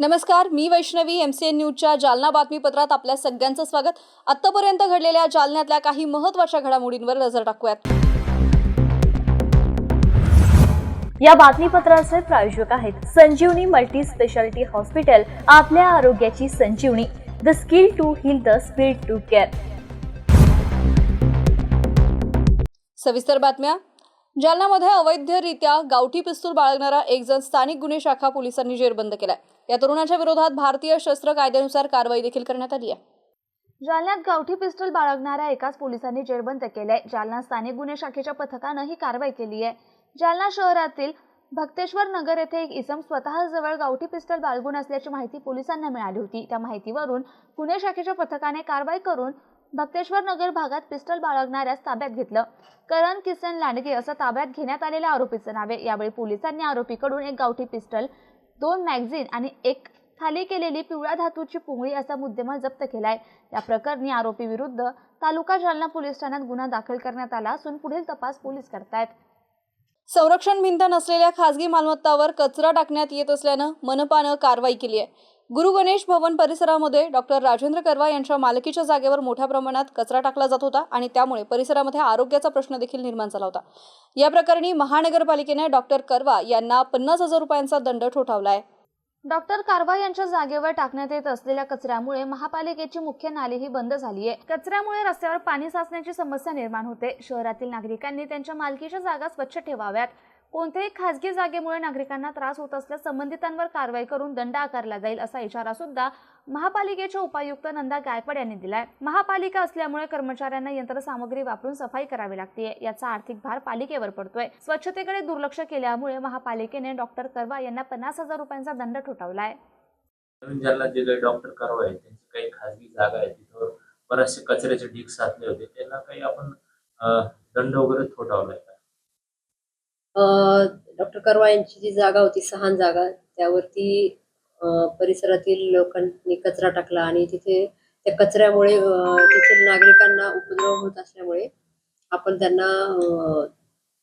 नमस्कार मी Vaishnavi M C N न्यूजच्या जालना बातमीपत्रात आपल्या सगळ्यांचं स्वागत. आत्तापर्यंत घडलेल्या जालन्यातल्या काही महत्त्वाच्या घडामोडींवर नजर टाकूयात. या बातमीपत्राचे प्रायोजक आहेत संजीवनी मल्टी स्पेशालिटी हॉस्पिटल आपल्या आरोग्याची Sanjeevani. The skill to heal the speed to care सविस्तर बातम्या. जालन्यामध्ये अवैधरित्या गावठी पिस्तूल बाळगणारा एक जण स्थानिक गुन्हे शाखा पोलिसांनी जेरबंद केलाय. या तरुणाच्या विरोधात भारतीय शस्त्र कायद्यानुसार कारवाई देखील करण्यात आली आहे. जालन्यात गावठी पिस्टल बाळगणाऱ्या एकाच पोलिसांनी जेरबंद केलंय. जालना स्थानिक गुन्हे शाखेच्या पथकानं ही कारवाई केली आहे. जालना शहरातील भक्तेश्वर नगर येथे एक इसम स्वतःजवळ गावठी पिस्टल बाळगून असल्याची माहिती पोलिसांना मिळाली होती. त्या माहितीवरून गुन्हे शाखेच्या पथकाने कारवाई करून भक्तेश्वर नगर भागात पिस्टल बाळगणाऱ्यास ताब्यात घेतलं. करण किसन लांडगे असं ताब्यात घेण्यात आलेल्या आरोपीचं नाव आहे. यावेळी पोलिसांनी आरोपीकडून एक गावठी पिस्टल दोन मॅगझिन आणि एक खाली केलेली पिवळ्या धातूची पुंगळी असा मुद्देमाल जप्त केला आहे या प्रकरणी आरोपी विरुद्ध तालुका जालना पोलीस ठाण्यात गुन्हा दाखल करण्यात आला असून पुढील तपास पोलीस करतायत. संरक्षण भिंत नसलेल्या खासगी मालमत्तावर कचरा टाकण्यात येत असल्यानं मनपानं कारवाई केली आहे. गुरु गणेश भवन परिसरामध्ये डॉक्टर राजेंद्र करवा यांच्या मालकीच्या जागेवर मोठ्या प्रमाणात कचरा टाकला जात होता आणि त्यामुळे परिसरामध्ये आरोग्याचा प्रश्न देखील निर्माण झाला होता. या प्रकरणी महानगरपालिकेने डॉक्टर करवा यांना पन्नास हजार रुपयांचा दंड ठोठावला आहे. डॉक्टर कारवा यांच्या जागेवर टाकण्यात येत असलेल्या कचऱ्यामुळे महापालिकेची मुख्य नाली ही बंद झाली आहे कचऱ्यामुळे रस्त्यावर पाणी साचण्याची समस्या निर्माण होते. शहरातील नागरिकांनी त्यांच्या मालकीच्या जागा स्वच्छ ठेवाव्यात. कोणत्याही खासगी जागेमुळे नागरिकांना त्रास होत असल्यास संबंधितांवर कारवाई करून दंड आकारला जाईल असा इशारा सुद्धा महापालिकेच्या उपायुक्त नंदा गायकवाड यांनी दिलाय. महापालिका असल्यामुळे कर्मचाऱ्यांना यंत्रसामग्री वापरून सफाई करावी लागते याचा आर्थिक भार पालिकेवर पडतोय. स्वच्छतेकडे दुर्लक्ष केल्यामुळे महापालिकेने डॉक्टर करवा यांना पन्नास हजार रुपयांचा दंड ठोठावलाय. नवीन जे काही डॉक्टर कारवा आहेत त्यांची काही खासगी जागा आहे तिथं बरेचसे कचऱ्याचे ढीक साचले होते त्यांना काही आपण दंड वगैरे थोटावलाय डॉक्टर करवा यांची जी जागा होती सहान जागा त्यावरती परिसरातील लोकांनी कचरा टाकला आणि तिथे त्या कचऱ्यामुळे तेथील नागरिकांना उपद्रव होत असल्यामुळे आपण त्यांना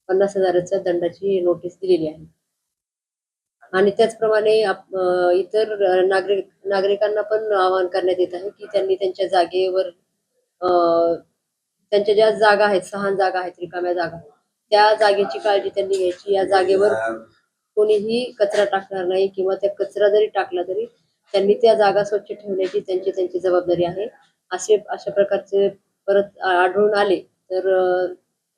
पन्नास हजाराच्या दंडाची नोटीस दिलेली आहे. आणि त्याचप्रमाणे इतर नागरिक नागरिकांना पण आवाहन करण्यात येत आहे की त्यांनी त्यांच्या जागेवर अ, त्यांच्या ज्या जागा आहेत सहान जागा आहेत रिकाम्या जागा त्या जागेची काळजी त्यांनी घ्यायची. या जागेवर कोणीही कचरा टाकणार नाही किंवा त्या कचरा जरी टाकला तरी त्यांनी त्या जागा स्वच्छ ठेवण्याची त्यांची त्यांची जबाबदारी आहे. असे अशा प्रकारचे परत आढळून आले तर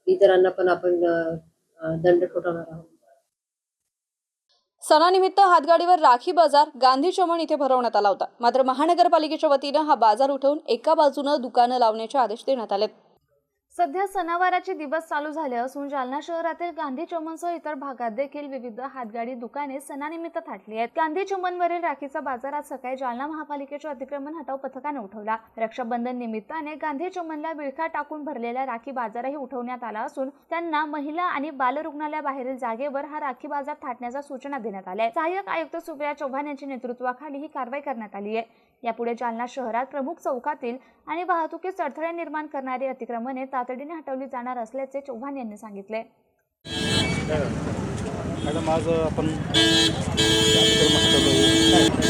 इतरांना पण आपण दंड ठोठावणार आहोत. सणानिमित्त हातगाडीवर राखी बाजार गांधी चमन इथे भरवण्यात आला होता. मात्र महानगरपालिकेच्या वतीनं हा बाजार उठवून एका बाजूनं दुकानं लावण्याचे आदेश देण्यात आले सध्या सणावाराचे दिवस चालू झाले असून जालना शहरातील गांधी चमनसह इतर भागात देखील विविध हातगाडी दुकाने सणानिमित्त थाटली आहेत. गांधी चमनवरील राखीचा बाजार आज सकाळी जालना महापालिकेच्या अतिक्रमण हटाव पथकाने उठवला. रक्षाबंधन निमित्ताने गांधी चमनला विळखा टाकून भरलेला राखी बाजारही उठवण्यात आला असून त्यांना महिला आणि बालरुग्णालयाबाहेरील जागेवर हा राखी बाजार थाटण्याच्या सूचना देण्यात आल्या सहाय्यक आयुक्त सुप्रिया चव्हाण यांच्या नेतृत्वाखाली ही कारवाई करण्यात आली आहे. यापुढे जालना शहरात प्रमुख चौकातील आणि वाहतुकीस अडथळे निर्माण करणारी अतिक्रमणे तातडीने हटवली जाणार असल्याचे चव्हाण यांनी सांगितले.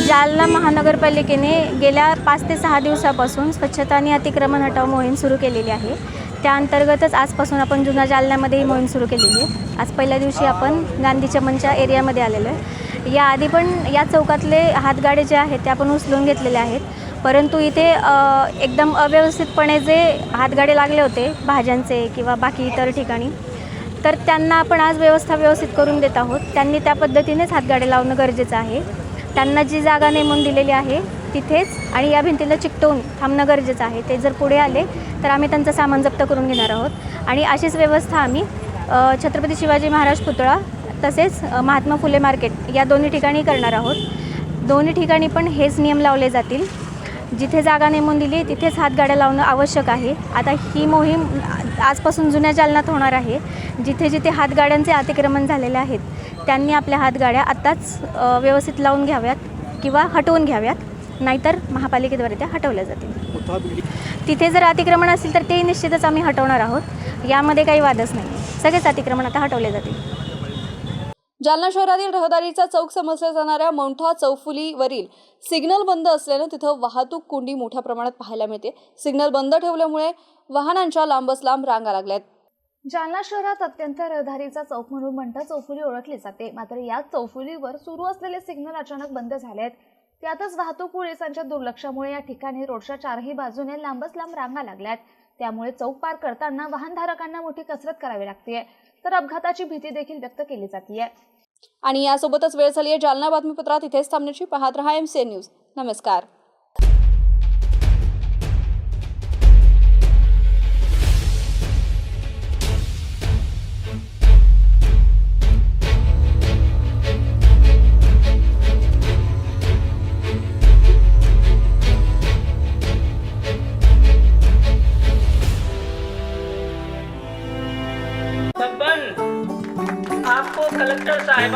जालना महानगरपालिकेने गेल्या पाच ते सहा दिवसापासून स्वच्छता आणि अतिक्रमण हटाव मोहीम सुरू केलेली आहे. त्या अंतर्गतच आजपासून आपण जुना जालन्यामध्ये ही मोहीम सुरू केलेली आहे. आज पहिल्या दिवशी आपण गांधी चमनच्या एरियामध्ये आलेलो आहे. याआधी पण या चौकातले हातगाडे जे आहेत ते आपण उचलून घेतलेले आहेत. परंतु इथे एकदम अव्यवस्थितपणे जे हातगाडे लागले होते भाज्यांचे किंवा बाकी इतर ठिकाणी तर त्यांना आपण आज व्यवस्था व्यवस्थित करून देत आहोत. त्यांनी त्या पद्धतीनेच हातगाडे लावणं गरजेचं आहे. त्यांना जी जागा नेमून दिलेली आहे तिथेच आणि या भिंतीला चिकटवून थांबणं गरजेचं आहे. ते जर पुढे आले तर आम्ही त्यांचं सामान जप्त करून घेणार आहोत. आणि अशीच व्यवस्था आम्ही छत्रपती शिवाजी महाराज पुतळा तसेच महात्मा फुले मार्केट या दोन्ही ठिकाणी करणार आहोत. दोन्ही ठिकाणी पण हेच नियम लावले जातील. जिथे जागा नेमून दिली तिथेच हातगाड्या लावणं आवश्यक आहे. आता ही मोहीम आजपासून जुन्या जालनात होणार आहे. जिथे जिथे हातगाड्यांचे अतिक्रमण झालेले आहेत त्यांनी आपल्या हातगाड्या आत्ताच व्यवस्थित लावून घ्याव्यात किंवा हटवून घ्याव्यात. नाहीतर महापालिकेद्वारे त्या हटवल्या जातील. तिथे जर अतिक्रमण असेल तर तेही निश्चितच आम्ही हटवणार आहोत. यामध्ये काही वादच नाही. सगळेच अतिक्रमण आता हटवले जातील. जालना शहरातील रहदारीचा चौक समजल्या जाणाऱ्या मोठा चौफुलीवरील सिग्नल बंद असल्यानं तिथं वाहतूक कोंडी मोठ्या प्रमाणात पाहायला मिळते. सिग्नल बंद ठेवल्यामुळे वाहनांच्या लांबच लांब रांगा लागल्यात. जालना शहरात अत्यंत रहदारीचा चौक म्हणून मंठा चौफुली ओळखली जाते. मात्र या चौफुलीवर सुरू असलेले सिग्नल अचानक बंद झाले आहेत त्यातच वाहतूक पोलिसांच्या दुर्लक्षामुळे या ठिकाणी रोडच्या चारही बाजूने लांबच लांब रांगा लागल्यात. त्यामुळे चौक पार करताना वाहनधारकांना मोठी कसरत करावी लागते तर अपघाताची भीती देखील व्यक्त केली जाते आणि यासोबतच वेळ झाली आहे जालना बातमीपत्रात. इथेच थांबण्याची. पाहत रहा एम सी न्यूज नमस्कार.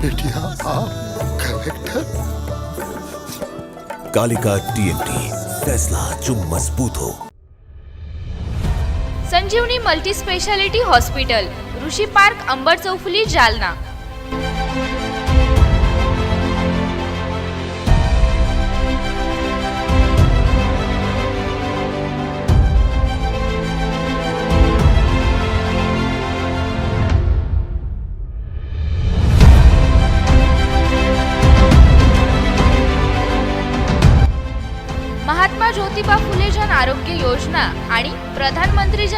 बेटिया आप कलेक्टर कालिका टीएमटी फैसला जो मजबूत हो। Sanjeevani multi speciality hospital Rishi park Ambar चौफुली Jalna.